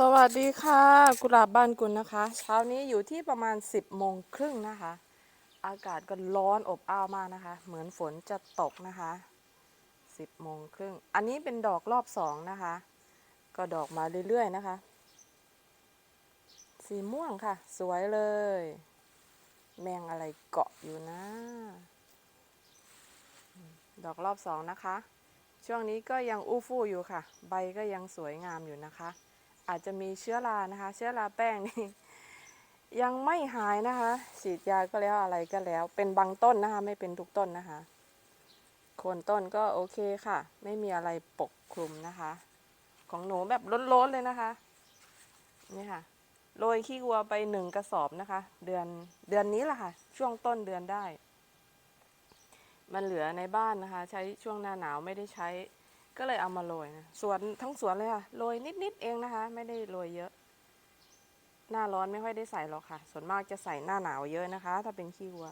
สวัสดีค่ะ กุหลาบบ้านกุลนะคะ เช้านี้อยู่ที่ประมาณ 10โมงครึ่งนะคะ อากาศก็ร้อนอบอ้าวมากนะคะ เหมือนฝนจะตกนะคะ 10โมงครึ่ง อันนี้เป็นดอกรอบสองนะคะ ก็ดอกมาเรื่อยๆนะคะ สีม่วงค่ะ สวยเลย แมงอะไรเกาะอยู่นะ ดอกรอบสองนะคะ ช่วงนี้ก็ยังอู้ฟู่อยู่ค่ะ ใบก็ยังสวยงามอยู่นะคะ อาจจะมีเชื้อรานะคะ เชื้อราแป้งนี่ยังไม่หายนะคะ ฉีดยาก็แล้วอะไรก็แล้ว เป็นบางต้นนะคะ ไม่เป็นทุกต้นนะคะโคนต้นก็โอเคค่ะ ไม่มีอะไรปกคลุมนะคะ ของหนูแบบล้นๆเลยนะคะนี่ค่ะโรยขี้วัวไปหนึ่งกระสอบนะคะ เดือนเดือนนี้แหละค่ะ ช่วงต้นเดือนได้ มันเหลือในบ้านนะคะ ใช้ช่วงหน้าหนาวไม่ได้ใช้ ก็เลยเอามาโรยนะสวนทั้งสวนเลยค่ะโรยนิดๆเองนะคะ ไม่ได้โรยเยอะ หน้าร้อนไม่ค่อยได้ใส่หรอกค่ะ ส่วนมากจะใส่หน้าหนาวเยอะนะคะ ถ้าเป็นขี้วัว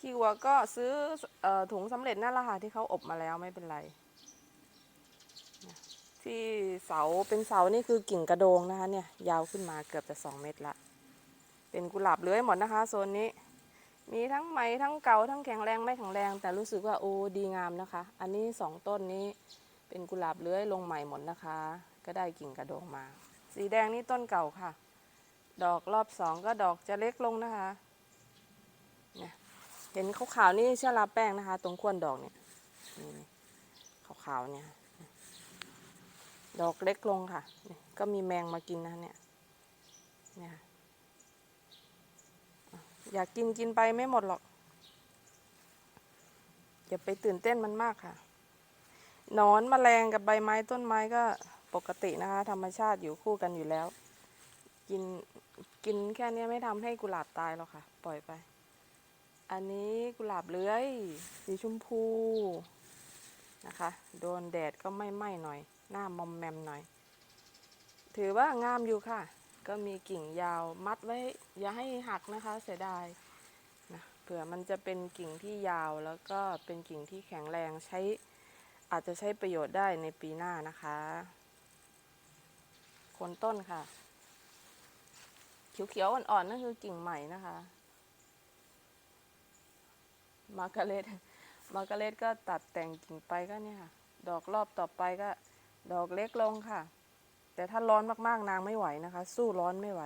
ขี้วัวก็ซื้ออถุงสำเร็จนั่นแหละค่ะที่เขาอบมาแล้วไม่เป็นไร ที่เสาเป็นเสานี่คือกิ่งกระโดงนะคะเนี่ย ยาวขึ้นมาเกือบจะสองเมตรละเป็นกุหลาบเลื้อยหมดนะคะโซนนี้ มีทั้งใหม่ทั้งเก่าทั้งแข็งแรงไม่แข็งแรง แต่รู้สึกว่าโอ้ดีงามนะคะ อันนี้สองต้นนี้เป็นกุหลาบเลื้อยลงใหม่หมดนะคะ ก็ได้กิ่งกระโดงมา สีแดงนี่ต้นเก่าค่ะ ดอกรอบสองก็ดอกจะเล็กลงนะคะเนี่ยเห็นขาวๆนี่เชื้อราแป้งนะคะ ตรงขั้วดอกเนี่ยนี่ขาวๆเนี่ยดอกเล็กลงค่ะ ก็มีแมงมากินนะเนี่ยเนี่ย อยากกินกินไปไม่หมดหรอก อย่าไปตื่นเต้นมันมากค่ะนอนแมลงกับใบไม้ต้นไม้ก็ปกตินะคะ ธรรมชาติอยู่คู่กันอยู่แล้ว กินกินแค่นี้ไม่ทำให้กุหลาบตายหรอกค่ะ ปล่อยไป อันนี้กุหลาบเลื้อย สีชมพูนะคะ โดนแดดก็ไม่ไหม้หน่อย หน้ามอมแมมหน่อย ถือว่างามอยู่ค่ะ ก็มีกิ่งยาวมัดไว้ อย่าให้หักนะคะเสียดายนะเผื่อมันจะเป็นกิ่งที่ยาวแล้วก็เป็นกิ่งที่แข็งแรงใช้อาจจะใช้ประโยชน์ได้ในปีหน้านะคะโคนต้นค่ะ เขียวๆอ่อนๆนั่นคือกิ่งใหม่นะคะมาร์กาเรตมาร์กาเรตก็ตัดแต่งกิ่งไปก็เนี่ยค่ะ ดอกรอบต่อไปก็ ดอกเล็กลงค่ะ แต่ถ้าร้อนมากๆนางไม่ไหวนะคะ สู้ร้อนไม่ไหว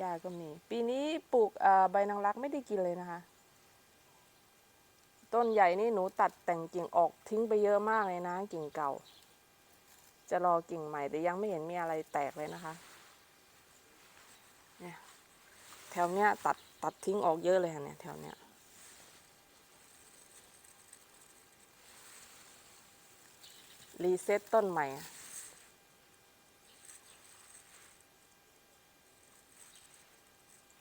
ยาก็มี ปีนี้ปลูกใบนางรักไม่ได้กินเลยนะคะ ต้นใหญ่นี่หนูตัดแต่งกิ่งออกทิ้งไปเยอะมากเลยนะกิ่งเก่า จะรอกิ่งใหม่แต่ยังไม่เห็นมีอะไรแตกเลยนะคะ เนี่ยแถวเนี้ยตัดตัดทิ้งออกเยอะเลยค่ะเนี่ยแถวเนี้ยรีเซ็ตต้นใหม่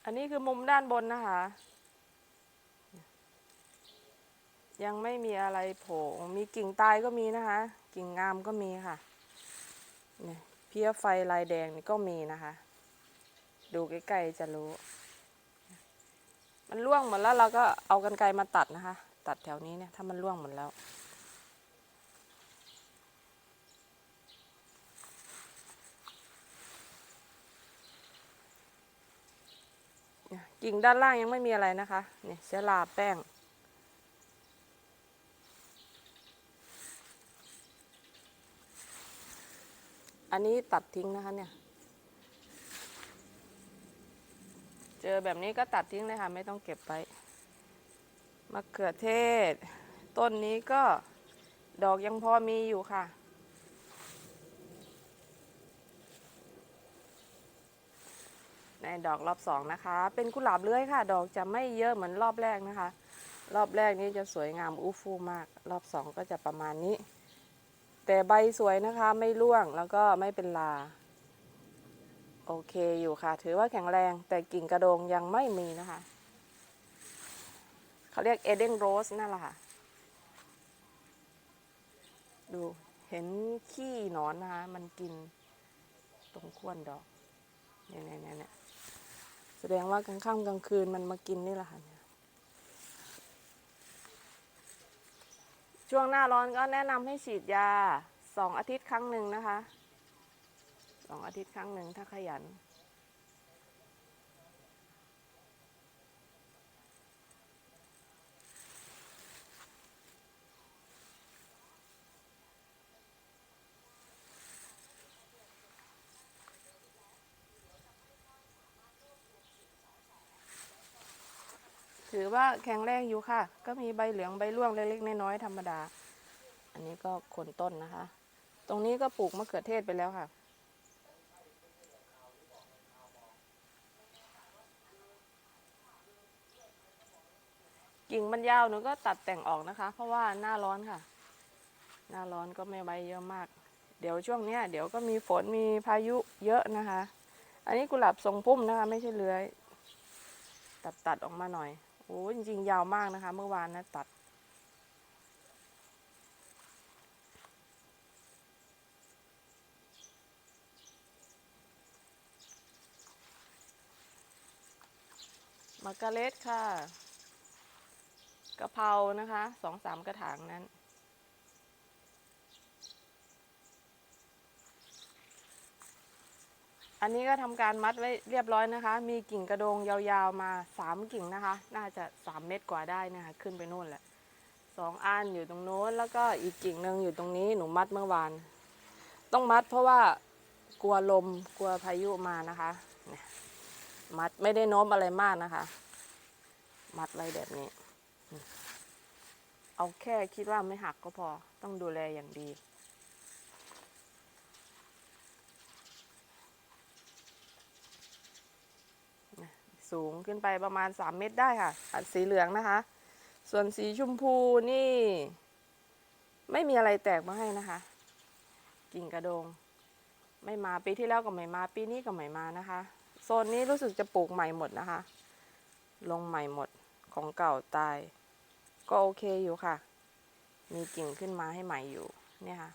อันนี้คือมุมด้านบนนะคะ ยังไม่มีอะไรโผล่มีกิ่งตายก็มีนะคะ กิ่งงามก็มีค่ะเนี่ยเพี้ยไฟลายแดงนี่ก็มีนะคะ ดูใกล้ๆจะรู้ มันร่วงหมดแล้วเราก็เอากันไกรมาตัดนะคะ ตัดแถวนี้เนี่ยถ้ามันร่วงหมดแล้ว เนี่ย กิ่งด้านล่างยังไม่มีอะไรนะคะเนี่ยเชื้อราแป้ง อันนี้ตัดทิ้งนะคะเนี่ย เจอแบบนี้ก็ตัดทิ้งเลยค่ะ ไม่ต้องเก็บไว้มะเขือเทศ ต้นนี้ก็ดอกยังพอมีอยู่ค่ะ ในดอกรอบสองนะคะ เป็นกุหลาบเลื้อยค่ะ ดอกจะไม่เยอะเหมือนรอบแรกนะคะ รอบแรกนี้จะสวยงามอู้ฟู่มาก รอบสองก็จะประมาณนี้ แต่ใบสวยนะคะไม่ร่วงแล้วก็ไม่เป็นลา โอเคอยู่ค่ะ ถือว่าแข็งแรงแต่กิ่งกระโดงยังไม่มีนะคะเขาเรียกเอเดนโรสนั่นแหละค่ะ ดูเห็นขี้หนอนนะคะ มันกินตรงขั้วดอกเนี่ยเนี่ยเนี่ยเนี่ย แสดงว่ากลางค่ำกลางคืนมันมากินนี่แหละค่ะช่วงหน้าร้อนก็แนะนำให้ฉีดยาสองอาทิตย์ครั้งหนึ่งนะคะสองอาทิตย์ครั้งหนึ่งถ้าขยัน ถือว่าแข็งแรงอยู่ค่ะ ก็มีใบเหลืองใบร่วงเล็กๆน้อยๆธรรมดา อันนี้ก็โคนต้นนะคะ ตรงนี้ก็ปลูกมะเขือเทศไปแล้วค่ะ กิ่งมันยาวหนูก็ตัดแต่งออกนะคะ เพราะว่าหน้าร้อนค่ะ หน้าร้อนก็ไม่ใบเยอะมาก เดี๋ยวช่วงเนี้ยเดี๋ยวก็มีฝนมีพายุเยอะนะคะ อันนี้กุหลาบทรงพุ่มนะคะ ไม่ใช่เลื้อยตัดตัดออกมาหน่อย อ้จริงๆ ยาวมากนะคะ เมื่อวานนะตัด มะกะเล็ดค่ะกะเพรานะคะสองสามกระถางนั้น อันนี้ก็ทำการมัดไว้เรียบร้อยนะคะ มีกิ่งกระโดงยาวๆมาสามกิ่งนะคะ น่าจะสามเมตรกว่าได้นะคะ ขึ้นไปนู่นแหละสองอันอยู่ตรงโน้นแล้วก็อีกกิ่งหนึ่งอยู่ตรงนี้หนูมัดเมื่อวาน ต้องมัดเพราะว่ากลัวลมกลัวพายุมานะคะมัดไม่ได้โน้มอะไรมากนะคะ มัดไว้แบบนี้ เอาแค่คิดว่าไม่หักก็พอต้องดูแลอย่างดี สูงขึ้นไปประมาณ 3 เมตรได้ค่ะอันสีเหลืองนะคะ ส่วนสีชมพูนี่ ไม่มีอะไรแตกมาให้นะคะ กิ่งกระโดง ไม่มาปีที่แล้วก็ไม่มา ปีนี้ก็ไม่มานะคะ โซนนี้รู้สึกจะปลูกใหม่หมดนะคะ ลงใหม่หมดของเก่าตาย ก็โอเคอยู่ค่ะ มีกิ่งขึ้นมาให้ใหม่อยู่เนี่ยค่ะ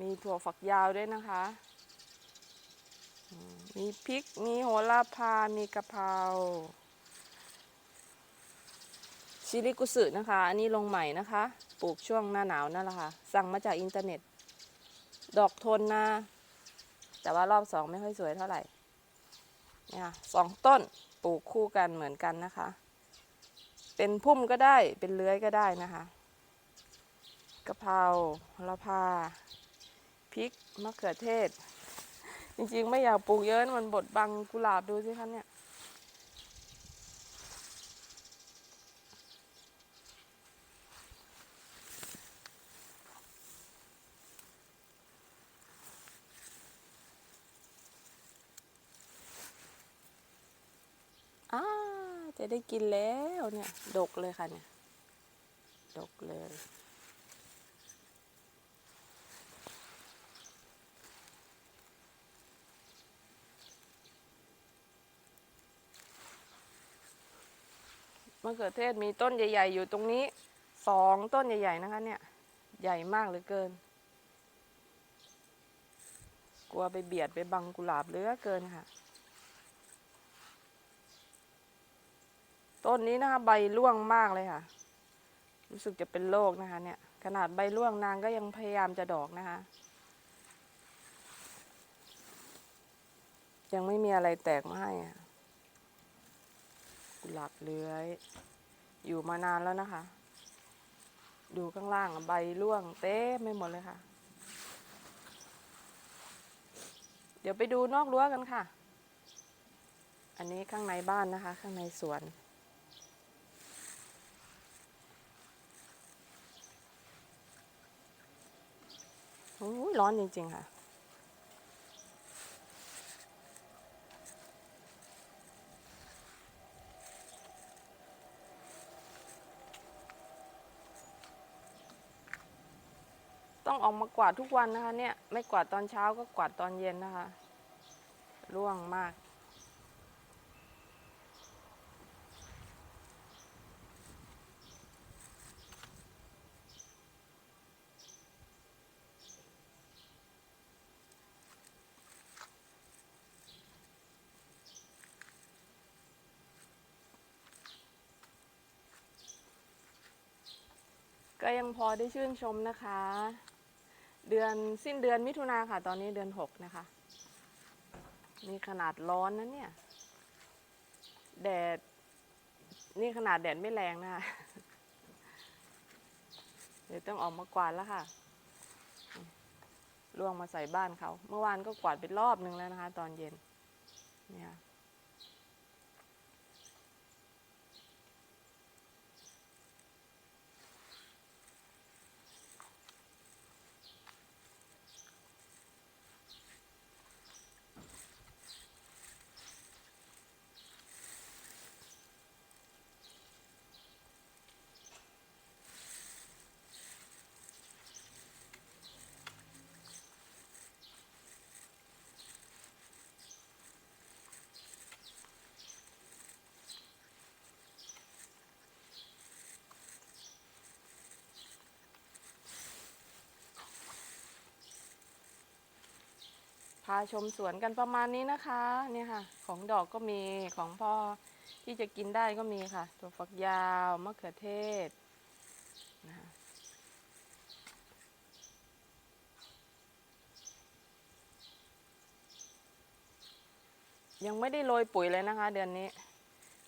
มีถั่วฝักยาวด้วยนะคะ มีพริก มีโหระพา มีกะเพราชิริกุสึนะคะ อันนี้ลงใหม่นะคะ ปลูกช่วงหน้าหนาวนั่นแหละค่ะ สั่งมาจากอินเทอร์เน็ต ดอกทนนะ แต่ว่ารอบสองไม่ค่อยสวยเท่าไหร่ เนี่ยค่ะสองต้นปลูกคู่กันเหมือนกันนะคะ เป็นพุ่มก็ได้ เป็นเลื้อยก็ได้นะคะ กะเพราโหระพา พริก มะเขือเทศ จริงๆ ไม่อยากปลูกเยอะมันบดบังกุหลาบดูสิคะเนี่ยอ่าจะได้กินแล้วเนี่ย ดกเลยค่ะเนี่ย ดกเลย มะเขือเทศมีต้นใหญ่ ๆ อยู่ตรงนี้สองต้นใหญ่ ๆ นะคะ เนี่ย ใหญ่มากเหลือเกิน กลัวไปเบียดไปบังกุหลาบเหลือเกินค่ะ ต้นนี้นะคะ ใบร่วงมากเลยค่ะ รู้สึกจะเป็นโรคนะคะ เนี่ย ขนาดใบร่วงนางก็ยังพยายามจะดอกนะคะ ยังไม่มีอะไรแตกมาให้อะ กุหลาบเลื้อย อยู่มานานแล้วนะคะ ดูข้างล่างใบร่วงเต้ไม่หมดเลยค่ะ เดี๋ยวไปดูนอกรั้วกันค่ะ อันนี้ข้างในบ้านนะคะ ข้างในสวนโอ้ยร้อนจริง ๆ ค่ะ ต้องออกมากวาดทุกวันนะคะ เนี่ย ไม่กวาดตอนเช้าก็กวาดตอนเย็นนะคะ ร่วงมาก ก็ยังพอได้ชื่นชมนะคะ เดือนสิ้นเดือนมิถุนาค่ะ ตอนนี้เดือนหกนะคะ นี่ขนาดร้อนนะเนี่ย แดด นี่ขนาดแดดไม่แรงนะคะเดี๋ยวต้องออกมากวาดแล้วค่ะล่วงมาใส่บ้านเขา เมื่อวานก็กวาดไปรอบนึงแล้วนะคะ ตอนเย็นเนี่ยาชมสวนกันประมาณนี้นะคะเนี่ยค่ะ ของดอกก็มีของพ่อที่จะกินได้ก็มีค่ะตัวฝักยาวมะเขือเทศนะคะยังไม่ได้โรยปุ๋ยเลยนะคะ เดือนนี้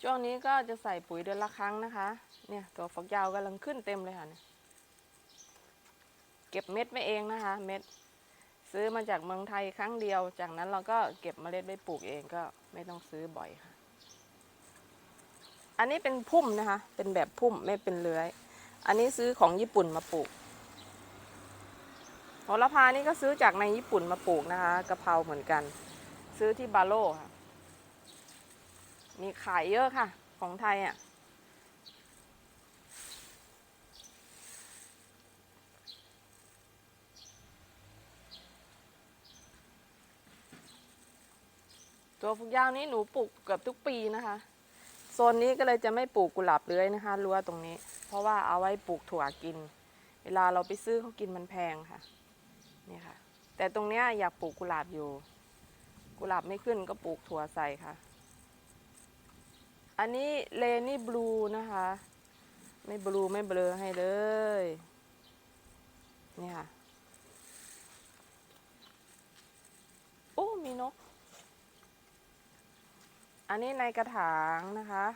ช่วงนี้ก็จะใส่ปุ๋ยเดือนละครั้งนะคะ เนี่ยตัวฝักยาวกำลังขึ้นเต็มเลยค่ะเเก็บเม็ดไม่เองนะคะ เม็ด ซื้อมาจากเมืองไทยครั้งเดียว จากนั้นเราก็เก็บเมล็ดไปปลูกเองก็ไม่ต้องซื้อบ่อยค่ะ อันนี้เป็นพุ่มนะคะ เป็นแบบพุ่มไม่เป็นเลื้อย อันนี้ซื้อของญี่ปุ่นมาปลูกโหระพานี่ก็ซื้อจากในญี่ปุ่นมาปลูกนะคะกะเพราเหมือนกัน ซื้อที่บาโลค่ะ มีขายเยอะค่ะ ของไทยอะ ตัวฝักยาวนี้หนูปลูกเกือบทุกปีนะคะ โซนนี้ก็เลยจะไม่ปลูกกุหลาบเลื้อยนะคะรั้วตรงนี้ เพราะว่าเอาไว้ปลูกถั่วกิน เวลาเราไปซื้อเขากินมันแพงค่ะนี่ค่ะ แต่ตรงเนี้ยอยากปลูกกุหลาบอยู่ กุหลาบไม่ขึ้นก็ปลูกถั่วใส่ค่ะ อันนี้เลนี่บลูนะคะ ไม่บลูไม่เบลอให้เลยนี่ค่ะโอ้มีนก อันนี้ในกระถางนะคะ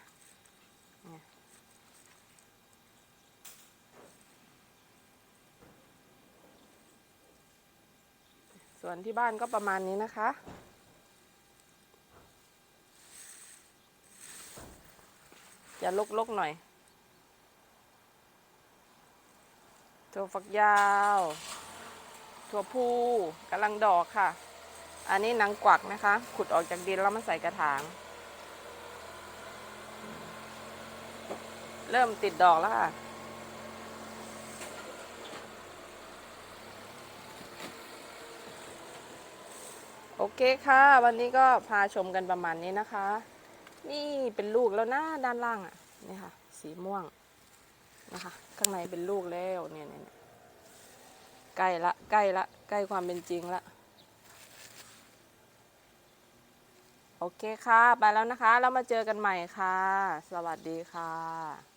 ส่วนที่บ้านก็ประมาณนี้นะคะ จะลกๆหน่อยถั่วฝักยาว ถั่วพูกำลังดอกค่ะ อันนี้นังกวักนะคะ ขุดออกจากดินแล้วมาใส่กระถาง เริ่มติดดอกแล้วค่ะ โอเคค่ะ วันนี้ก็พาชมกันประมาณนี้นะคะ นี่เป็นลูกแล้วนะด้านล่างอะนี่ค่ะ สีม่วงนะคะ ข้างในเป็นลูกแล้วเนี่ยเนี่ยเนี่ยใกล้ละใกล้ละใกล้ความเป็นจริงละโอเคค่ะ ไปแล้วนะคะ แล้วมาเจอกันใหม่ค่ะ สวัสดีค่ะ